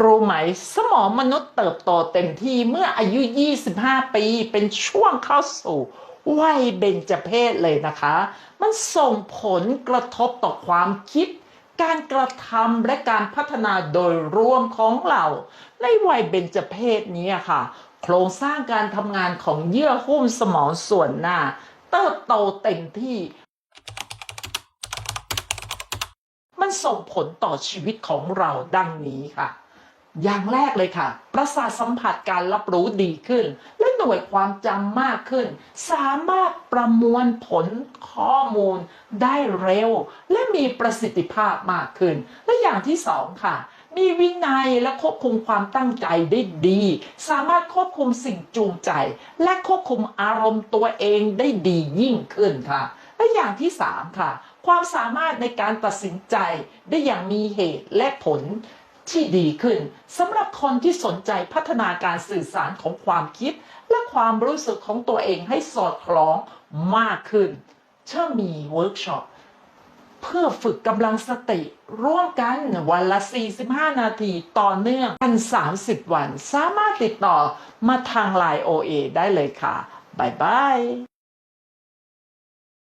รู้ไหม สมองมนุษย์เติบโตเต็มที่เมื่ออายุ 25 ปี เป็นช่วงเข้าสู่วัยเบญจเพศเลยนะคะ มันส่งผลกระทบต่อความคิด การกระทำและการพัฒนาโดยรวมของเรา ในวัยเบญจเพศนี้ค่ะ โครงสร้างการทำงานของเยื่อหุ้มสมองส่วนหน้า เติบโตเต็มที่มันส่งผลต่อชีวิตของเราดังนี้ค่ะ อย่างแรกเลยค่ะ ประสาทสัมผัสการรับรู้ดีขึ้น และหน่วยความจำมากขึ้น สามารถประมวลผลข้อมูลได้เร็ว และมีประสิทธิภาพมากขึ้น และอย่างที่สองค่ะ มีวินัยและควบคุมความตั้งใจได้ดี สามารถควบคุมสิ่งจูงใจ และควบคุมอารมณ์ตัวเองได้ดียิ่งขึ้นค่ะ และอย่างที่สามค่ะ ความสามารถในการตัดสินใจได้อย่างมีเหตุและผล ที่ดีขึ้นสำหรับคนที่สนใจพัฒนาการสื่อสารของความคิด และความรู้สึกของตัวเองให้สอดคล้องมากขึ้นเชื่อมีเวิร์กช็อปเพื่อฝึกกำลังสติร่วมกันวันละ 45 นาทีต่อเนื่องกัน 30 วัน สามารถติดต่อมาทางไลน์ OA ได้เลยค่ะ บ๊ายบาย